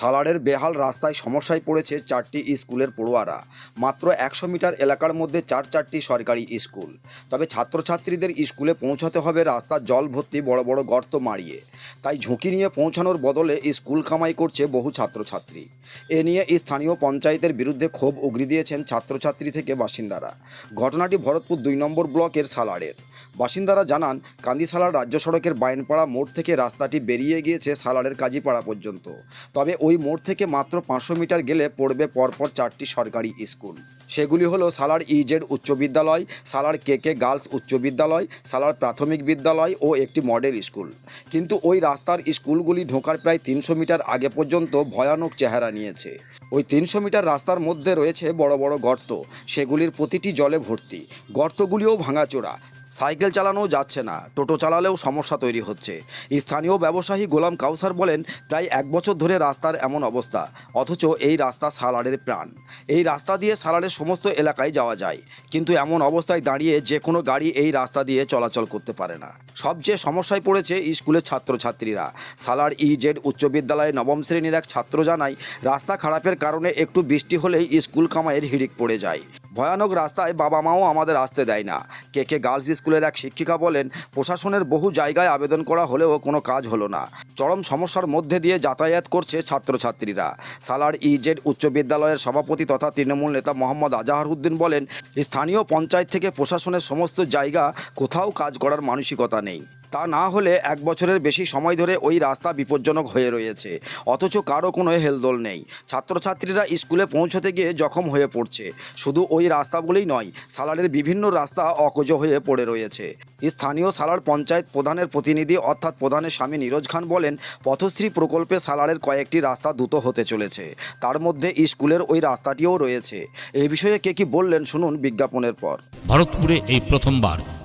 সালারের বেহাল রাস্তায় সমস্যায় পড়েছে চারটি স্কুলের পড়ুয়ারা। মাত্র একশো মিটার এলাকার মধ্যে চার চারটি সরকারি স্কুল। তবে ছাত্রছাত্রীদের স্কুলে পৌঁছাতে হবে রাস্তার জল ভর্তি বড় বড় গর্ত মারিয়ে। তাই ঝুঁকি নিয়ে পৌঁছানোর বদলে স্কুল কামাই করছে বহু ছাত্রছাত্রী। এ নিয়ে স্থানীয় পঞ্চায়েতের বিরুদ্ধে ক্ষোভ উগরি দিয়েছেন ছাত্রছাত্রী থেকে বাসিন্দারা। ঘটনাটি ভরতপুর দুই নম্বর ব্লকের সালারের। বাসিন্দারা জানান, কান্দিসালার রাজ্য সড়কের বাইনপাড়া মোড় থেকে রাস্তাটি বেরিয়ে গিয়েছে সালারের কাজীপাড়া পর্যন্ত। তবে ওই মোড় থেকে মাত্র পাঁচশো মিটার গেলে পড়বে পরপর চারটি সরকারি স্কুল। সেগুলি হলো সালার ইজেড উচ্চ বিদ্যালয়, সালার কে কে গার্লস উচ্চ বিদ্যালয়, সালার প্রাথমিক বিদ্যালয় ও একটি মডেল স্কুল। কিন্তু ওই রাস্তার স্কুলগুলি ঢোকার প্রায় তিনশো মিটার আগে পর্যন্ত ভয়ানক চেহারা নিয়েছে। ওই তিনশো মিটার রাস্তার মধ্যে রয়েছে বড় বড় গর্ত। সেগুলির প্রতিটি জলে ভর্তি। গর্তগুলিও ভাঙাচোরা। সাইকেল চালানোও যাচ্ছে না, টোটো চালালেও সমস্যা তৈরি হচ্ছে। স্থানীয় ব্যবসায়ী গোলাম কাউসার বলেন, প্রায় এক বছর ধরে রাস্তার এমন অবস্থা, অথচ এই রাস্তা সালারের প্রাণ। এই রাস্তা দিয়ে সালারের সমস্ত এলাকায় যাওয়া যায়, কিন্তু এমন অবস্থায় দাঁড়িয়ে যে কোনো গাড়ি এই রাস্তা দিয়ে চলাচল করতে পারে না। সবচেয়ে সমস্যায় পড়েছে স্কুলের ছাত্রছাত্রীরা। সালার ইজেড উচ্চ বিদ্যালয়ে নবম শ্রেণির এক ছাত্র জানায়, রাস্তা খারাপের কারণে একটু বৃষ্টি হলেই স্কুল কামাইয়ের হিড়িক পড়ে যায়। ভয়ানক রাস্তায় বাবা মাও আমাদের আসতে দেয় না। কে কে গার্লস স্কুলের এক শিক্ষিকা বলেন, প্রশাসনের বহু জায়গায় আবেদন করা হলেও কোনো কাজ হলো না। চরম সমস্যার মধ্যে দিয়ে যাতায়াত করছে ছাত্রছাত্রীরা। সালার ইজেড উচ্চ বিদ্যালয়ের সভাপতি তথা তৃণমূল নেতা মোহাম্মদ আজাহার উদ্দিন বলেন, স্থানীয় পঞ্চায়েত থেকে প্রশাসনের সমস্ত জায়গা কোথাও কাজ করার মানসিকতা নেই। তা না হলে এক বছরের বেশি সময় ধরে ওই রাস্তা বিপজ্জনক হয়ে রয়েছে। অথচ কারও কোনো হেলদোল নেই। ছাত্রছাত্রীরা স্কুলে পৌঁছতে গিয়ে জখম হয়ে পড়ছে। শুধু ওই রাস্তাগুলোই নয়, সালারের বিভিন্ন রাস্তা অকজ হয়ে পড়ে রয়েছে। স্থানীয় সালার পঞ্চায়েত প্রধানের প্রতিনিধি অর্থাৎ প্রধানের স্বামী নীরজ খান বলেন, পথশ্রী প্রকল্পে সালারের কয়েকটি রাস্তা দ্রুত হতে চলেছে। তার মধ্যে স্কুলের ওই রাস্তাটিও রয়েছে। এই বিষয়ে কে কি বললেন শুনুন বিজ্ঞাপনের পর। ভারতপুরে এই প্রথমবার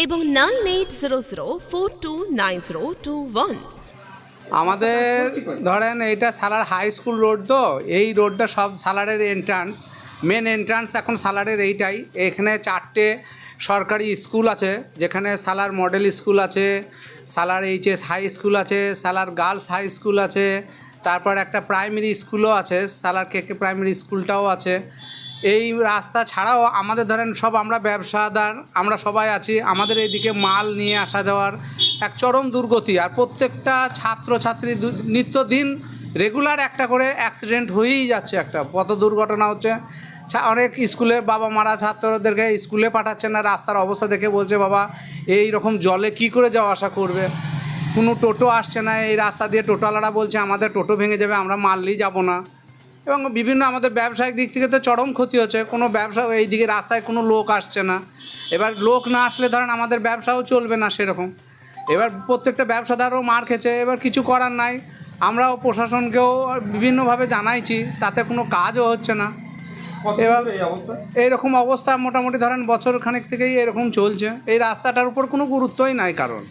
এবং nine eight zero zero four two nine zero two one. আমাদের ধরেন এইটা সালার হাই স্কুল রোড তো, এই রোডটা সব সালারের এন্ট্রান্স মেন এন্ট্রান্স এখন সালারের এইটাই। এখানে চারটে সরকারি স্কুল আছে, যেখানে সালার মডেল স্কুল আছে, সালার এইচএস হাই স্কুল আছে, সালার গার্লস হাই স্কুল আছে, তারপর একটা প্রাইমারি স্কুলও আছে, সালার কেকে প্রাইমারি স্কুলটাও আছে। এই রাস্তা ছাড়াও আমাদের ধরেন সব আমরা ব্যবসাদার, আমরা সবাই আছি, আমাদের এইদিকে মাল নিয়ে আসা যাওয়ার এক চরম দুর্গতি। আর প্রত্যেকটা ছাত্রছাত্রী নিত্যদিন রেগুলার একটা করে অ্যাক্সিডেন্ট হয়েই যাচ্ছে একটা। কত দুর্ঘটনা হচ্ছে। অনেক স্কুলে বাবা মারা ছাত্রদেরকে স্কুলে পাঠাচ্ছে না, রাস্তার অবস্থা দেখে বলছে, বাবা, এই রকম জলে কি করে যাওয়া আসা করবে? কোনো টোটো আসছে না, এই রাস্তা দিয়ে টোটোওয়ালারা বলছে, আমাদের টোটো ভেঙে যাবে, আমরা মারলেই যাব না। এবং বিভিন্ন আমাদের ব্যবসায়িক দিক থেকে তো চরম ক্ষতি হচ্ছে। কোনো ব্যবসা এই দিকে রাস্তায় কোনো লোক আসছে না। এবার লোক না আসলে ধরেন আমাদের ব্যবসাও চলবে না সেরকম। এবার প্রত্যেকটা ব্যবসাদারও মার খেছে এবার কিছু করার নাই। আমরাও প্রশাসনকেও বিভিন্নভাবে জানাইছি তাতে কোনো কাজও হচ্ছে না। এবার এইরকম অবস্থা মোটামুটি ধরেন বছর খানেক থেকেই এরকম চলছে। এই রাস্তাটার উপর কোনো গুরুত্বই নাই কারণ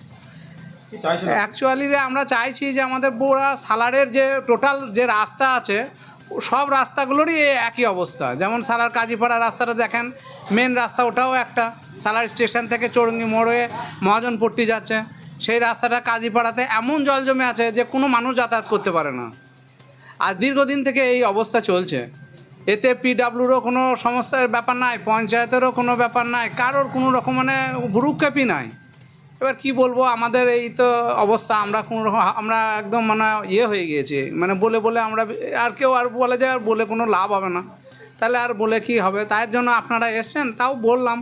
অ্যাকচুয়ালি আমরা চাইছি যে আমাদের পুরা সালারের যে টোটাল যে রাস্তা আছে সব রাস্তাগুলোরই একই অবস্থা। যেমন সালার কাজীপাড়া রাস্তাটা দেখেন মেন রাস্তা ওটাও একটা। সালার স্টেশন থেকে চৌরঙ্গি মোড় হয়ে মহাজনপট্টি যাচ্ছে। সেই রাস্তাটা কাজীপাড়াতে এমন জল জমে আছে যে কোনো মানুষ যাতায়াত করতে পারে না। আর দীর্ঘদিন থেকে এই অবস্থা চলছে। এতে পিডাব্লিউরও কোনো সমস্যার ব্যাপার নাই, পঞ্চায়েতেরও কোনো ব্যাপার নাই, কারোর কোনো রকম মানে ভুরুক্ষেপই নাই। এবার কি বলব আমাদের এই তো অবস্থা আমরা কোনো রকম আমরা একদম মানে ইয়ে হয়ে গিয়েছি। মানে বলে বলে আমরা আর কেউ আর বলে যে আর বলে কোনো লাভ হবে না। তাহলে আর বলে কি হবে? তার জন্য আপনারা এসছেন তাও বললাম।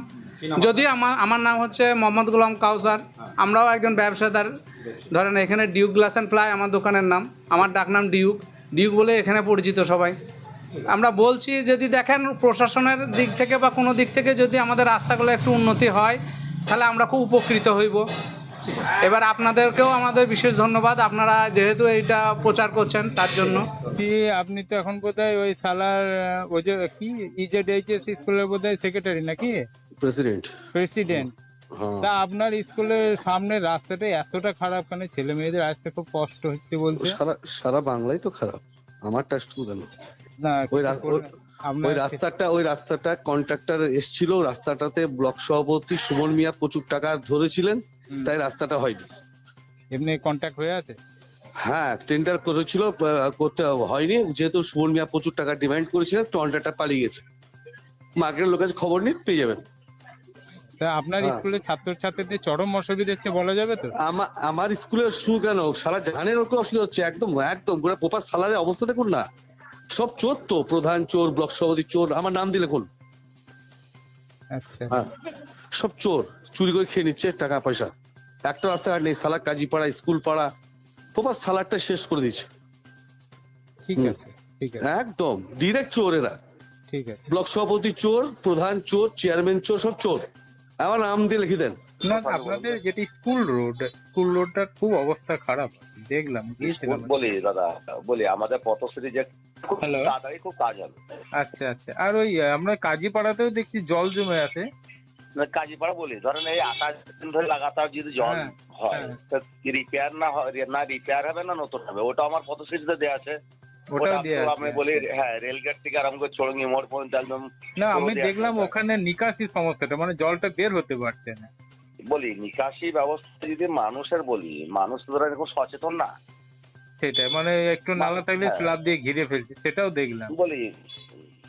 যদি আমার আমার নাম হচ্ছে মোহাম্মদ গোলাম কাউসার। আমরাও একজন ব্যবসাদার। ধরেন এখানে ডিউক গ্লাস অ্যান্ড প্লাই আমার দোকানের নাম। আমার ডাকনাম ডিউক। ডিউক বলে এখানে পরিচিত সবাই। আমরা বলছি যদি দেখেন প্রশাসনের দিক থেকে বা কোনো দিক থেকে যদি আমাদের রাস্তাগুলো একটু উন্নতি হয় তাহলে আমরা খুব উপকৃত হইব। এবার আপনাদেরকেও আমাদের বিশেষ ধন্যবাদ। আপনারা যেহেতু এইটা প্রচার করছেন তার জন্য। কি আপনি তো এখন বোধহয় ওই সালার ওই যে কি ইজেড এইচএস স্কুলের বোধহয় সেক্রেটারি নাকি? প্রেসিডেন্ট প্রেসিডেন্ট হ্যাঁ। তা আপনার স্কুলের সামনে রাস্তাটা এতটা খারাপ কেন? ছেলে মেয়েদের আসতে খুব কষ্ট হচ্ছে বলছে। সারা সারা বাংলাই তো খারাপ। আমারটা শুধু কেন না ওই ওই- রাস্তাটা ওই রাস্তাটা কন্ট্রাক্টর এসছিল রাস্তাটাতে ব্লক সভাপতি সুমন মিয়া প্রচুর টাকা ধরেছিলেন তাই রাস্তাটা হয়নি। এমনি কন্ট্যাক্ট হয়ে আছে? হ্যাঁ টেন্ডার করেছিল করতে হয়নি যেহেতু সুমন মিয়া প্রচুর টাকা ডিমান্ড করেছিলেন টেন্ডারটা পালিয়ে গেছে। মার্কেটের লোকের খবর নিন পেয়ে যাবেন। আপনার হ্যাঁ। স্কুলের ছাত্রছাত্রীদের চরম অসুবিধা হচ্ছে বলা যাবে তো? আমার আমার স্কুলের শুরু কেন? সারা জাহানের ওকে অসুবিধা হচ্ছে একদম একদম পুরো প্রপার সালারের অবস্থা দেখুন না। সব চোর তো প্রধান চোর ব্লক সভাপতি চোর আমার নাম দিলে কোন আচ্ছা। হ্যাঁ সব চোর চুরি করে খেয়ে নিচ্ছে টাকা পয়সা। একটা রাস্তাঘাট নেই সালার কাজী পাড়া স্কুল পাড়া প্রপার সালারটা শেষ করে দিচ্ছে ঠিক আছে ঠিক আছে। একদম ডিরেক্ট চোর এরা। ঠিক আছে। ব্লক সভাপতি চোর প্রধান চোর চেয়ারম্যান চোর সব চোর। আমার নাম দিয়ে লিখে দেন। আপনাদের যেটি স্কুল রোড স্কুল রোডটার খুব অবস্থা খারাপ। দেখলাম বলি দাদা বলি আমাদের পথশ্রী যে খুব? তাড়াতাড়ি খুব কাজ হবে। আচ্ছা আচ্ছা। আর ওই আমরা কাজীপাড়াতেও দেখছি জল জমে আছে। কাজীপাড়া বলি ধরেন এই আঠাশ দিন ধরে লাগাতার যদি জল হ্যাঁ, হয় হ্যাঁ। রিপেয়ার না হয় না রিপেয়ার হবে না নতুন হবে? ওটা আমার পথশ্রীতে দেওয়া আছে। আমি বলি হ্যাঁ রেলগেট থেকে আরম্ভ করে চড়ঙ্গি মোড় পর্যন্ত একদম না আমি দেখলাম ওখানে নিকাশি সমস্যাটা মানে জলটা বের হতে পারছে না। বলি নিকাশি ব্যবস্থা যদি মানুষের বলি মানুষ তো ধরেন এরকম সচেতন না। সেটাই মানে একটু নালা থাকলে হ্যাঁ। স্ল্যাব দিয়ে ঘিরে ফেলছে সেটাও দেখলাম। বলি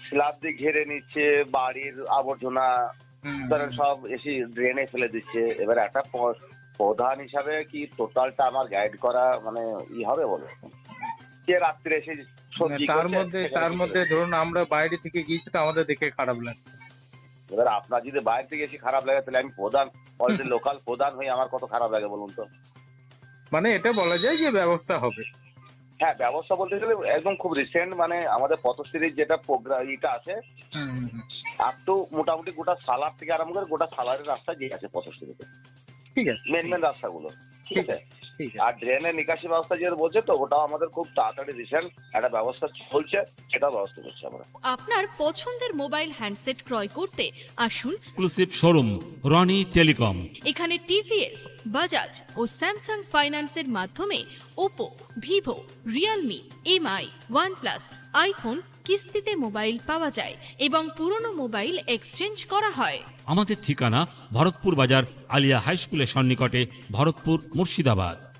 স্ল্যাব দিয়ে ঘিরে নিচ্ছে বাড়ির আবর্জনা ধরেন সব এসে ড্রেনে ফেলে দিচ্ছে। এবার একটা প্রধান হিসাবে কি টোটালটা আমার গাইড করা মানে ই হবে বলো? কে রাত্রে এসে তার মধ্যে তার মধ্যে ধরুন আমরা বাইরে থেকে গিয়েছি তো আমাদের দেখে খারাপ লাগছে। এবার আপনার যদি বাইরে থেকে এসে খারাপ লাগে তাহলে আমি প্রধান অলরেডি লোকাল প্রধান হয়ে আমার কত খারাপ লাগে বলুন তো? মানে এটা বলা যায় যে ব্যবস্থা হবে। হ্যাঁ ব্যবস্থা বলতে গেলে একদম খুব রিসেন্ট মানে আমাদের পথশ্রীর যেটা প্রোগ্রাম ইটা আছে। আর তো মোটামুটি গোটা সালার থেকে আরম্ভ করে গোটা সালারের রাস্তা যে আছে পথশ্রীতে। ঠিক আছে। মেন মেন রাস্তাগুলো। ঠিক আছে। আর ড্রেনের নিকাশি ব্যবস্থা যেটা বলছে তো ওটাও আমাদের খুব তাড়াতাড়ি রিসেন্ট একটা ব্যবস্থা চলছে সেটাও ব্যবস্থা করছি আমরা। আপনার পছন্দের মোবাইল হ্যান্ডসেট ক্রয় করতে আসুন। এক্সক্লুসিভ শোরুম রনি টেলিকম এখানে টিভিএস বাজাজ ও স্যামসাং ফাইন্যান্সের মাধ্যমে Oppo Vivo Realme MI OnePlus iPhone কিস্তিতে মোবাইল পাওয়া যায় এবং পুরনো মোবাইল এক্সচেঞ্জ করা হয়। আমাদের ঠিকানা ভরতপুর বাজার আলিয়া হাই স্কুলের সন্নিকটে Bharatpur Murshidabad.